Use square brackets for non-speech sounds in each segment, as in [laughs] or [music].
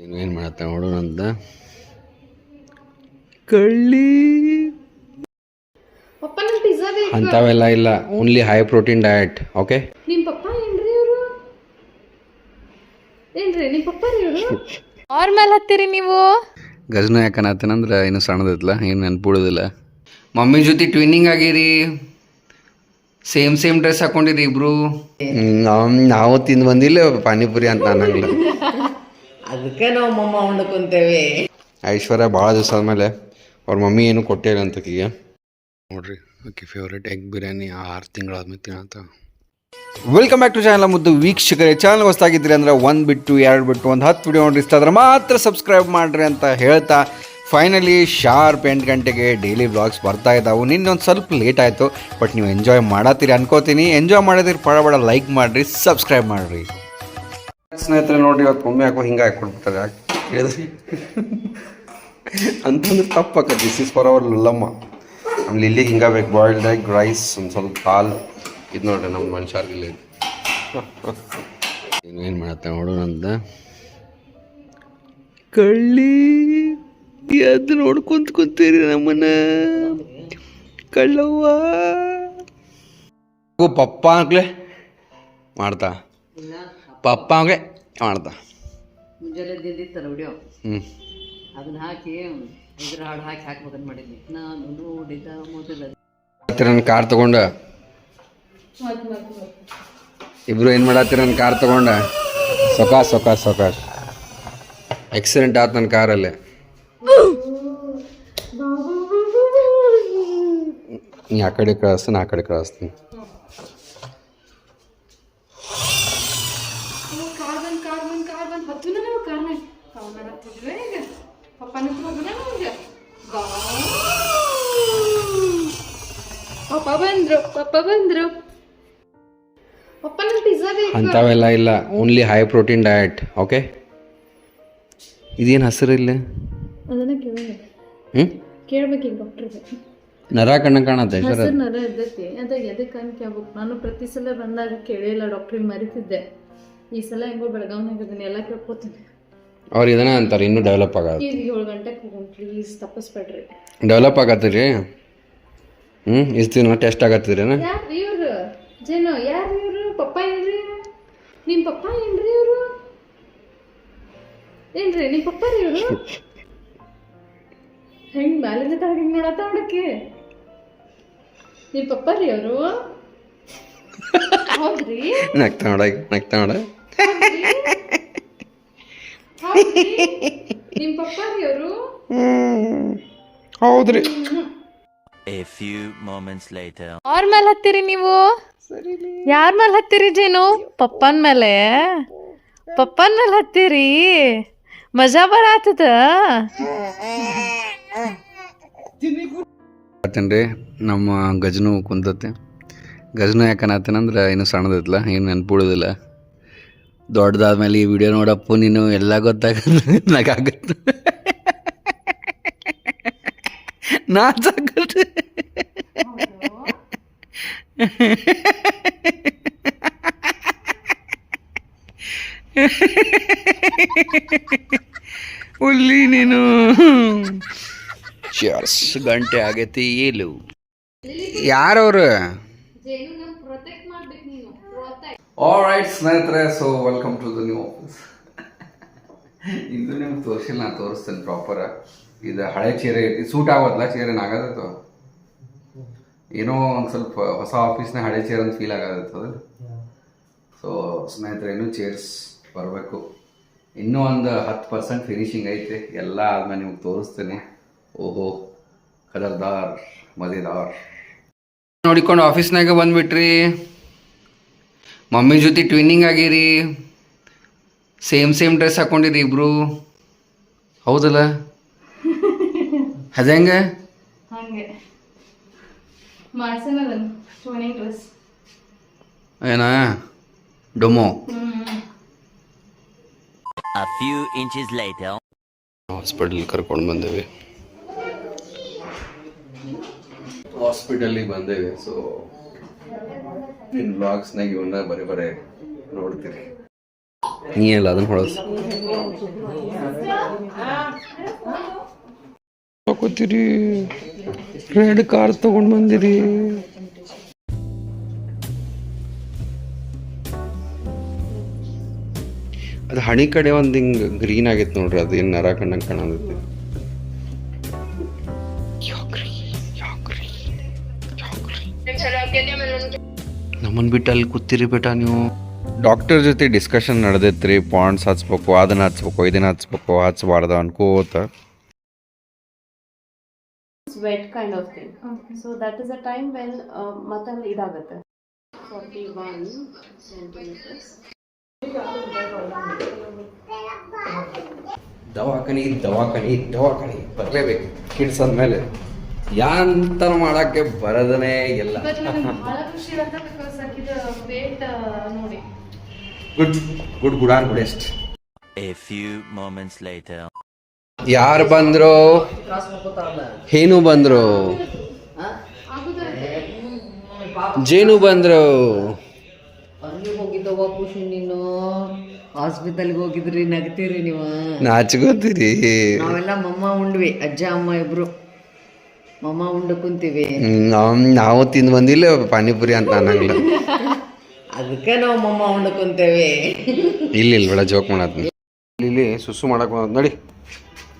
ಏನು ಏನು ಮಾಡತ್ತ? ನೋಡೋಣ ಅಂತ. ಕಳ್ಳಿ. ಪಪ್ಪ ನಂಗೆ ಪಿಜ್ಜಾ ಬೇಕು. ಅಂಥವೆಲ್ಲ ಇಲ್ಲ. Only high protein diet okay ನಿಮ್ಮ ಪಪ್ಪ ಏನ್ರಿ ಇವರು? ಏನ್ರಿ ನಿಮ್ಮ ಪಪ್ಪ ರೀ ಇವರು? ಅವ್ರ ಮೇಲೆ ಹತ್ತೀರಿ ನೀವು. ಗಜನ ಯಾಕನತ್ತೇನಂದ್ರೆ ಏನು ಸಣ್ಣದಿತ್ತಲ್ಲ ಏನು ನೆನ್ಪಿಡೋದಿಲ್ಲ. ಮಮ್ಮಿ ಜೊತೆ ಟ್ವಿನ್ನಿಂಗ್ ಆಗಿರಿ. ಸೇಮ್ ಸೇಮ್ ಡ್ರೆಸ್ ಹಾಕೊಂಡಿರಿ ಇಬ್ರು. ನಾವು ನಾವು ತಿಂದು ಬಂದಿಲ್ಲ ಪಾನಿಪುರಿ ಅಂತ ಅನ್ನಂಗಿಲ್ಲ. [laughs] ಅದಕ್ಕೆ ನಾವು ಮಮ್ಮ ಉಣ್ಕೊಂತೇವೆ. ಐಶ್ವರ್ಯ ಭಾಳ ದಿವಸ ಆದಮೇಲೆ ಅವ್ರ ಮಮ್ಮಿ ಏನು ಕೊಟ್ಟಿಲ್ಲ ಅಂತ ಈಗ ನೋಡ್ರಿ ಆಕೆ ಫೇವ್ರೇಟ್ ಎಗ್ ಬಿರಿಯಾನಿ ಆರು ತಿಂಗಳಾದ್ಮೇಲೆ ತಿನ್ನಂತ ವೆಲ್ಕಮ್ ಬ್ಯಾಕ್ ಟು ಚಾನಲ್ ಮುದ್ದು ವೀಕ್ಷಕರೇ. ಚಾನಲ್ ಹೊಸ್ತಾಗಿದ್ರಿ ಅಂದ್ರೆ ಒಂದು ಬಿಟ್ಟು ಎರಡು ಬಿಟ್ಟು ಒಂದು ಹತ್ತು ವಿಡಿಯೋ ನೋಡಿ ಇಷ್ಟ ಆದ್ರೆ ಮಾತ್ರ ಸಬ್ಸ್ಕ್ರೈಬ್ ಮಾಡಿರಿ ಅಂತ ಹೇಳ್ತಾ ಫೈನಲಿ ಶಾರ್ಪ್ ಎಂಟು ಗಂಟೆಗೆ ಡೈಲಿ ಬ್ಲಾಗ್ಸ್ ಬರ್ತಾ ಇದ್ದಾವೆ ನಿನ್ನೊಂದು ಸ್ವಲ್ಪ ಲೇಟ್ ಆಯಿತು ಬಟ್ ನೀವು ಎಂಜಾಯ್ ಮಾಡತ್ತೀರಿ ಅನ್ಕೋತೀನಿ. ಎಂಜಾಯ್ ಮಾಡೋದಿರಿ ಪಡಬಡ ಲೈಕ್ ಮಾಡಿರಿ ಸಬ್ಸ್ಕ್ರೈಬ್ ಮಾಡಿರಿ. ಸ್ನೇಹಿತರೆ ನೋಡಿ ಇವತ್ತು ಮಮ್ಮಿ ಹಾಕೋ ಹಿಂಗೆ ಹಾಕ್ಕೊಡ್ಬಿಡ್ತಾರೆ ಯಾಕೆ ಹೇಳಿದ್ರಿ? ಅಂತಂದ್ರೆ ತಪ್ಪಾಕ this is for our Lallamma. ಆಮೇಲೆ ಇಲ್ಲಿಗೆ ಹಿಂಗೆ ಬೇಕು ಬಾಯ್ಲ್ಡ್ ಎಗ್ ರೈಸ್ ಒಂದು ಸ್ವಲ್ಪ ಹಾಲು ಇದು ನೋಡ್ರಿ ನಮ್ಮ ಮನುಷ್ಯರ್ಗಿಲ್ಲ ಇದು. ಏನು ಮಾಡತ್ತೆ ನೋಡೋಣ ಅಂತ ಕಳ್ಳಿ ಎದ್ದು ನೋಡ್ಕೊಂತ ಕುಂತೀರಿ ನಮ್ಮನ್ನ. ಕಳ್ಳವ್ವ. ಪಪ್ಪ ಆಗ್ಲೆ ಮಾಡ್ತಾ. ಪಪ್ಪ ಆಗ್ಲೇ ಮಾಡ್ತಾ ಮುಂಜಾನೆ ದಿದ್ದಿತ್ತಲ್ಲ ವಿಡಿಯೋ ಹ್ಞೂ ಅದನ್ನ ಹಾಕಿ ಇದ್ರ ಹಾಡು ಹಾಕಿ ಹಾಕ್ಬೇಕಂತ ಮಾಡಿದ್ನಿ. ನಾನು ನೋಡಿದ ಮೊದಲ ಹತ್ತಿರ ನನ್ನ ಕಾರ್ ತಗೊಂಡ? ಇಬ್ರು ಏನು ಮಾಡತ್ತೀರ ನನ್ನ ಕಾರ್ ತಗೊಂಡ? ಸೊಕಾಸ್ ಸೊಕಾಸ್ ಸೊಕಾಸ್. ಆಕ್ಸಿಡೆಂಟ್ ಆಯ್ತು ನನ್ನ ಕಾರಲ್ಲಿ. ನೀ ಆ ಕಡೆ ಕಳಿಸ್ತೀನಿ ಆ ಕಡೆ ಕಳಿಸ್ತೀನಿ ಕಾರ್ ಕಾರ್ಬನ್ ಕಾರ್ ಬಂದ್ ಕಾರ್ ಬಂದ್ ಹತ್ತು ನಾವು ಕಾರ್ ಮೇಲೆ ಹತ್ತಿದ್ವಿ ಈಗ ಪಪ್ಪ ನಿಂತು ಹೋಗೋಣ ನಮಗೆ? ಪಪ್ಪ ಬಂದ್ರು ಪಪ್ಪ ಬಂದ್ರು. ಪಪ್ಪ ಪಿಜ್ಜಾ ಬೇಕು. ಅಂಥವೆಲ್ಲ ಇಲ್ಲ. Only high protein diet okay ಇದೇನು ಹಸಿರು ಇಲ್ಲ? ಅದನ್ನ ಕೇಳಬೇಕು ಹ್ಞೂ ಕೇಳ್ಬೇಕೀಗ ಡಾಕ್ಟ್ರಿಗೆ ನರ ಕಣ್ಣ ಕಾಣತ್ತೆ ಸರ್ ನರ ಇದ್ದೈತಿ. ಅದ ಎದಕ್ಕೆ ಅನ್ಕೋಬೇಕು ಕೇಳ್ಬೇಕು. ನಾನು ಪ್ರತಿ ಸಲ ಬಂದಾಗ ಕೇಳಿಲ್ಲ ಡಾಕ್ಟ್ರಿಗೆ ಮರಿತಿದ್ದೆ. ಈ ಸಲ ಹೆಂಗೋ ಬೆಳಗಾವ್ನಾಗ ಅದನ್ನ ಎಲ್ಲ ಕೇಳ್ಕೊತೀನಿ. ಅವ್ರು ಇದನ್ನ ಅಂತಾರೆ ಇನ್ನೂ ಡೆವಲಪ್ ಆಗುತ್ತೆ. ಈಗ ಏಳು ಗಂಟೆಗೆ ಹೋಗೋಣ ಪ್ಲೀಸ್ ತಪ್ಪಿಸ್ಬೇಡ್ರಿ. ಡೆವಲಪ್ ಆಗತ್ತೀರಿ? ಹ್ಞೂ ಇಷ್ಟು ದಿನ ಟೆಸ್ಟ್ ಆಗತ್ತೀರಿ ಯಾರು ಇವ್ರು? ಜೇನು ಯಾರು ಇವ್ರು? ಪಪ್ಪ ಏನ್ರಿ ನಿಮ್ಮ ಪಪ್ಪ ಏನ್ರಿ ಇವರು? ಏನ್ರಿ ನಿಮ್ಮ ಪಪ್ಪ ರೀ ಇವ್ರು? ಹೆಂಗ್ ಮ್ಯಾಲಿಂದ ತಳಗ ಹಿಂಗ್ ನೋಡತ್ತ ನೋಡಕ್ಕೆ ನಿಮ್ಮ ಪಪ್ಪ ರೀ ಅವರು ಹೌದ್ರಿ? ನಗ್ತಾ ನೋಡ ನಗ್ತಾ ನೋಡ. ನಿಮ್ಮ ಪಪ್ಪ ಅವರು ಹೌದ್ರಿ. A few moments later. ಯಾರ ಮೇಲೆ ಹತ್ತಿರಿ ನೀವು? ಯಾರ ಮೇಲೆ ಹತ್ತಿರಿ ಜೇನು? ಪಪ್ಪನ ಮೇಲೆ. ಪಪ್ಪನ ಮೇಲೆ ಹತ್ತಿರಿ? ಮಜಾ ಬರಾತದ? ಆತದ ನಮ್ಮ ಗಜನು ಕುಂತತೆ. ಗಜನು ಯಾಕನತ್ತೇನಂದ್ರೆ ಏನು ಸಣ್ಣದಿತ್ತಲ್ಲ ಏನು ನೆನ್ಪಿಡೋದಿಲ್ಲ ದೊಡ್ಡದಾದ್ಮೇಲೆ ಈ ವಿಡಿಯೋ ನೋಡಪ್ಪ ನೀನು ಎಲ್ಲ ಗೊತ್ತಾಗುತ್ತೆ. ನಗಾಗುತ್ತೆ. ನಾ ನಾಚಾಗತ್ತೆ ಉಲ್ಲಿ ನೀನು. ಚರ್ಸ್ ಗಂಟೆ ಆಗೈತಿ ಏಲು ಯಾರವ್ರು? ಆಲ್ ರೈಟ್ ಸ್ನೇಹಿತರೆ so welcome to the new office ಇದು ನಿಮ್ಗೆ ತೋರಿಸಿಲ್ಲ, ನಾನು ತೋರಿಸ್ತೇನೆ ಪ್ರಾಪರ್ ಇದು ಹಳೆ ಚೇರ್ ಐತಿ ಸೂಟ್ ಆಗೋದಿಲ್ಲ, ಚೇರ್ ಏನಾಗತ್ತೋ ಏನೋ ಒಂದು ಸ್ವಲ್ಪ ಹೊಸ ಆಫೀಸ್ನೇ ಹಳೆ ಚೇರ್ ಅಂತ ಫೀಲ್ ಆಗದತ್ತದ ಸೊ ಸ್ನೇಹಿತರೆ, ಇನ್ನೂ ಚೇರ್ಸ್ ಬರಬೇಕು. ಇನ್ನೂ ಒಂದು ಹತ್ತು ಪರ್ಸೆಂಟ್ ಫಿನಿಶಿಂಗ್ ಐತೆ. ಎಲ್ಲ ಆದ್ಮೇಲೆ ನಿಮ್ಗೆ ತೋರಿಸ್ತೇನೆ. ಓಹೋ ಕಲರ್ದಾರ್ ಮದಿದಾರ್. ನೋಡಿಕೊಂಡು ಆಫೀಸ್ನಾಗ ಬಂದ್ಬಿಟ್ರಿ. ಮಮ್ಮಿ ಜೊತೆ ಟ್ವಿನ್ನಿಂಗ್ ಆಗಿರಿ. ಸೇಮ್ ಸೇಮ್ ಡ್ರೆಸ್ ಹಾಕೊಂಡಿರಿ ಇಬ್ರು. ಹೌದಲ್ಲ? ಅದ ಹೆಂಗ? ಮಾಡ್ಸೇನ ಅದನ್ನ ಟ್ಯೂನಿಂಗ್ ಡ್ರೆಸ್ ಏನ? ಡೊಮೋ. A few inches later. Hospital ಕರ್ಕೊಂಡು ಬಂದೇವೆ. ಹಾಸ್ಪಿಟಲಿಗೆ ಬಂದೇವೆ ಸೊ ನಿನ್ನ ಬ್ಲಾಗ್ಸ್ನಾಗ ಇವನ್ನ ಬರೀ ಬರೀ ನೋಡ್ತೀರಿ. ನೀ ಎಲ್ಲ ಅದನ್ನ ಹೊಳಸ್. ತಗೋತೀರಿ ರೆಡ್ ಕಾರ್ ತಗೊಂಡ್ ಬಂದಿರಿ. ಅದು ಹಣಿ ಕಡೆ ಒಂದು ಹಿಂಗೆ ಗ್ರೀನ್ ಆಗೈತೆ ನೋಡ್ರಿ ಅದು ಏನು ನರ ಕಣ್ಣಂಗೆ ಕಾಣತೈತಿ ನಮ್ಮನ್ ಬಿಟ್ಟು ಅಲ್ಲಿ ಕೂತಿರಿ ಬೇಟ ನೀವು. ಡಾಕ್ಟರ್ ಜೊತೆ ಡಿಸ್ಕಷನ್ ನಡೆದೈತ್ರಿ ಪಾಯಿಂಟ್ಸ್ ಹಚ್ಬೇಕು ಅದನ್ನ ಹಚ್ಬೇಕು ಇದನ್ನ ಹಚ್ಬೇಕು ಹಚ್ಬಾರ್ದ ಅನ್ಕೋತ. What kind of thing so that is a time when ಮತ್ತೆ ಇದಾಗುತ್ತೆ. ಫಾರ್ಟಿ ಒನ್ ಸೆಂಟಿಮೀಟರ್ಸ್ ದವಾಖಾನಿ ದವಾಖಾನೆ ದವಾಖಾನಿ. ಬರಲೇಬೇಕು. ಕಿಡ್ಸ್ ಅಂದಮೇಲೆ. ಯಾಂತ ಮಾಡಕ್ಕೆ ಬರದನೇ ಇಲ್ಲ. ಬಹಳ ಖುಷಿ ಆಗುತ್ತೆ ಬಿಕಾಸ್ ಆಕಿದ ವೇಟ್ ನೋಡಿ good good ಗುಡಾನ್ goodest a few moments later ಯಾರು ಬಂದ್ರು? ಹೇನು ಬಂದ್ರು? ಜೇನು ಬಂದ್ರು? ನೀನು. ಹಾಸ್ಪಿಟಲ್ಗೆ ಹೋಗಿದ್ರಿ ನಗ್ತೀರಿ ನೀವು. ನಾಚ್ಕೋತೀರಿ. ನಾವೆಲ್ಲ ಮಮ್ಮ ಉಂಡ್ವಿ ಅಜ್ಜ ಅಮ್ಮ ಇಬ್ರು. ಮಮ್ಮ ಉಂಡು ಕುಂತೀವಿ. ನಾವು ನಾವು ತಿಂದು ಬಂದಿಲ್ಲ ಪಾನಿಪುರಿ ಅಂತ ಅನ್ನಂಗಿಲ್ಲ ಅದಕ್ಕೆ ನಾವು ಮಮ್ಮ ಉಂಡು ಕುಂತೇವೆ. ಇಲ್ಲ ಇಲ್ಲ ಬೇಡ ಜೋಕ್ ಮಾಡತ್ತೀನಿ ಇಲ್ಲಿ ಸುಸು ಮಾಡಕ್ ಬಂದ್ ನಡಿ.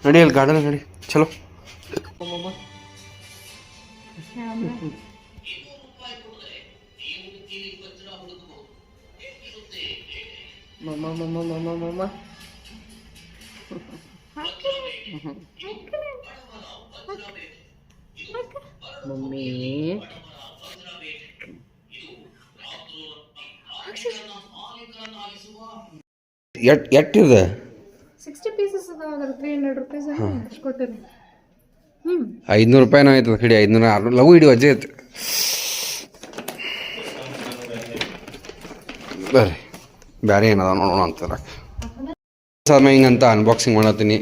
ನಡಿ ಅಲ್ಲಿ ಗಾರ್ಡನ್ ನಡಿ. ಚಲೋ. ಮಮ್ಮ ಮಮ್ಮ ಮಮ್ಮ ಮಮ್ಮ. ಮಮ್ಮಿ. ಎಟ್ ಎಟ್ಟಿದೆ ಸಿಕ್ಸ್ಟಿ ಪೀಸಸ್ ಅದಾವ ತ್ರೀ ಹಂಡ್ರೆಡ್ ರುಪೀಸ್ ಅಷ್ಟು ಕೊಟ್ಟಿರಿ ಐದ್ನೂರು ರೂಪಾಯಿನೂ ಆಯ್ತದ ಕಡಿ ಐದ್ನೂರ ಆರ್ನೂರು ಲಘು ಹಿಡಿ ಅಜ್ಜೆ ಐತೆ. ಬರ್ರಿ ಬೇರೆ ಏನದ ನೋಡೋಣ ಅಂತಾರ ಸಮಯ ಹಿಂಗಂತ ಅನ್ಬಾಕ್ಸಿಂಗ್ ಮಾಡತ್ತೀನಿ.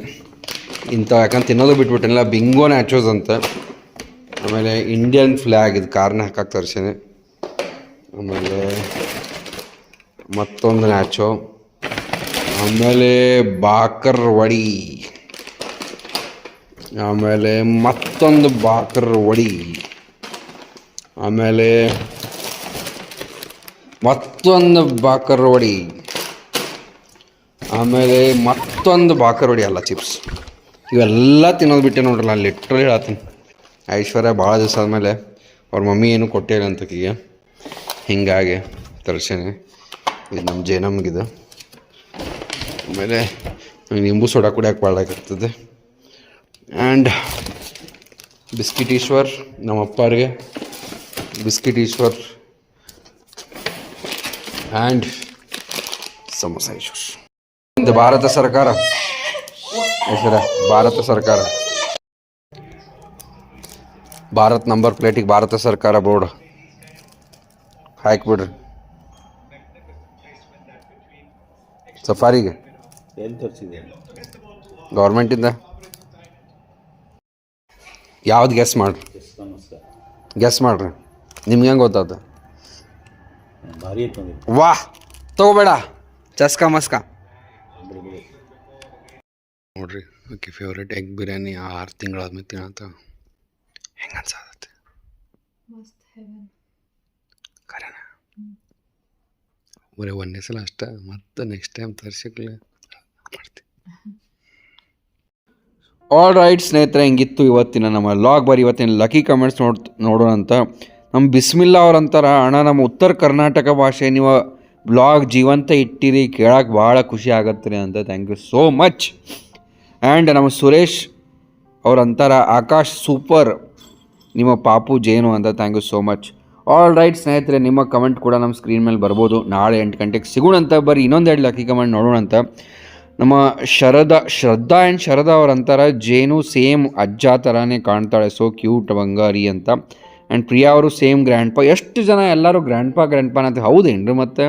ಇಂಥ ಯಾಕಂತ ತಿನ್ನೋದು ಬಿಟ್ಬಿಟ್ಟಿಲ್ಲ ಬಿಂಗೋ ನ್ಯಾಚೋಸ್ ಅಂತ. ಆಮೇಲೆ ಇಂಡಿಯನ್ ಫ್ಲ್ಯಾಗ್ ಇದು ಕಾರ್ನ ಹಾಕಕ್ಕೆ ತರ್ಸೀನಿ. ಆಮೇಲೆ ಮತ್ತೊಂದು ನ್ಯಾಚೋ ಆಮೇಲೆ ಬಾಕರ್ ವಡಿ ಆಮೇಲೆ ಮತ್ತೊಂದು ಬಾಕರ್ ವಡಿ ಆಮೇಲೆ ಮತ್ತೊಂದು ಬಾಕರ್ ವಡಿ ಆಮೇಲೆ ಮತ್ತೊಂದು ಬಾಕರ್ ವಡಿ ಅಲ್ಲ ಚಿಪ್ಸ್ ಇವೆಲ್ಲ ತಿನ್ನೋದು ಬಿಟ್ಟೆ ನೋಡ್ರಲ್ಲ ಲಿಟ್ರಲಿ ಹೇಳ್ತೀನಿ ಐಶ್ವರ್ಯ ಭಾಳ ದಿವಸ ಆದಮೇಲೆ ಅವ್ರ ಮಮ್ಮಿ ಏನು ಕೊಟ್ಟಿಲ್ಲ ಅಂತಕಿಗೆ ಹಿಂಗಾಗಿ ತರ್ಸೇನೆ. ಇದು ನಮ್ಮ ಜೇನಮ್ಗಿದೆ. ಆಮೇಲೆ ನಿಂಬು ಸೋಡಾ ಕುಡಿಯೋಕೆ ಭಾಳ ಆ್ಯಂಡ್ ಬಿಸ್ಕಿಟ್ ಈಶ್ವರ್ ನಮ್ಮ ಅಪ್ಪರಿಗೆ ಬಿಸ್ಕಿಟ್ ಈಶ್ವರ್ ಆ್ಯಂಡ್ ಸಮೋಸ ಈಶ್ವರ್ ಭಾರತ ಸರ್ಕಾರ. ಐಶ್ವರ್ಯ, ಭಾರತ ಸರ್ಕಾರ. ಭಾರತ್ ನಂಬರ್ ಪ್ಲೇಟಿಗೆ ಭಾರತ ಸರ್ಕಾರ ಬೋರ್ಡ್ ಹಾಕ್ಬಿಡ್ರಿ. ಸಫಾರಿಗೆ. ಗೌರ್ಮೆಂಟಿಂದ. ಯಾವ್ದು ಗೆಸ್ ಮಾಡ್ರಿ? ಗೆಸ್ ಮಾಡ್ರಿ. ನಿಮ್ಗೆ ಹೆಂಗೆ ಗೊತ್ತಾದ ವಾಹ್ ತಗೋಬೇಡ. ಚಸ್ಕ ಮಸ್ಕ. ನೋಡ್ರಿ ಓಕೆ ಫೇವ್ರೇಟ್ ಎಗ್ ಬಿರಿಯಾನಿ ಆರು ತಿಂಗಳಾದ್ಮೇಲೆ ತಿನ್ನತ್ತ ಹೆಂಗೆ ಅನ್ಸಾದತ್ತೆ ಕರೆನ ಬರೀ ಒಂದೇ ಸಲ ಅಷ್ಟ ಮತ್ತೆ ನೆಕ್ಸ್ಟ್ ಟೈಮ್ ತರ್ಸಿಕ್ಲೆ ಮಾಡ್ತೀನಿ ಆಲ್ ರೈಟ್ ಸ್ನೇಹಿತರೆ ಹಿಂಗಿತ್ತು ಇವತ್ತಿನ ನಮ್ಮ ಲಾಗ್ ಬರೀ ಇವತ್ತಿನ ಲಕ್ಕಿ ಕಮೆಂಟ್ಸ್ ನೋಡ್ ನೋಡೋಣ ಅಂತ. ನಮ್ಮ ಬಿಸ್ಮಿಲ್ಲಾ ಅವ್ರಂತಾರ ಅಣ್ಣ ನಮ್ಮ ಉತ್ತರ ಕರ್ನಾಟಕ ಭಾಷೆ ನೀವು ಬ್ಲಾಗ್ ಜೀವಂತ ಇಟ್ಟಿರಿ ಕೇಳಕ್ಕೆ ಭಾಳ ಖುಷಿ ಆಗತ್ತೆ ರೀ ಅಂತ. Thank you so much and ನಮ್ಮ ಸುರೇಶ್ ಅವ್ರಂತಾರ ಆಕಾಶ್ ಸೂಪರ್ ನಿಮ್ಮ ಪಾಪು ಜೇನು ಅಂತ thank you so much all right ಸ್ನೇಹಿತರೆ, ನಿಮ್ಮ ಕಮೆಂಟ್ ಕೂಡ ನಮ್ಮ ಸ್ಕ್ರೀನ್ ಮೇಲೆ ಬರ್ಬೋದು. ನಾಳೆ ಎಂಟು ಗಂಟೆಗೆ ಸಿಗೋಣ ಅಂತ ಬರೀ ಇನ್ನೊಂದೆರಡು ಲಕ್ಕಿ ಕಮೆಂಟ್ ನೋಡೋಣ ಅಂತ ನಮ್ಮ ಶರದಾ, ಶ್ರದ್ಧಾ ಆ್ಯಂಡ್ ಶರದಾ ಅವ್ರಂತಾರ ಜೇನು ಸೇಮ್ ಅಜ್ಜ ಥರನೇ ಕಾಣ್ತಾಳೆ ಸೊ ಕ್ಯೂಟ್ ಬಂಗಾರಿ ಅಂತ. ಆ್ಯಂಡ್ ಪ್ರಿಯಾ ಅವರು ಸೇಮ್ ಗ್ರ್ಯಾಂಡ್ ಪಾ ಎಷ್ಟು ಜನ ಎಲ್ಲರೂ ಗ್ರ್ಯಾಂಡ್ ಪಾ ಗ್ರ್ಯಾಂಡ್ ಪಾ ಅಂತ, ಹೌದೇನ್ರಿ ಮತ್ತೆ?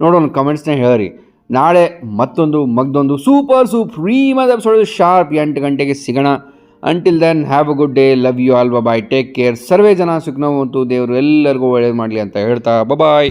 ನೋಡೋಣ ಕಮೆಂಟ್ಸ್ನ ಹೇಳ್ರಿ ನಾಳೆ ಮತ್ತೊಂದು, ಮಗ್ದೊಂದು ಸೂಪರ್ ಸೂಪ್ ಫ್ರೀಮದ ಎಪಿಸೋಡ್ ಶಾರ್ಪ್ ಎಂಟು ಗಂಟೆಗೆ ಸಿಗೋಣ. Until then have a good day love you all bye take care ಸರ್ವೇ ಜನ ಸುಖನವಂತು ದೇವರು ಎಲ್ಲರಿಗೂ ಒಳ್ಳೇದು ಮಾಡಲಿ ಅಂತ ಹೇಳ್ತಾ. ಬಾಯ್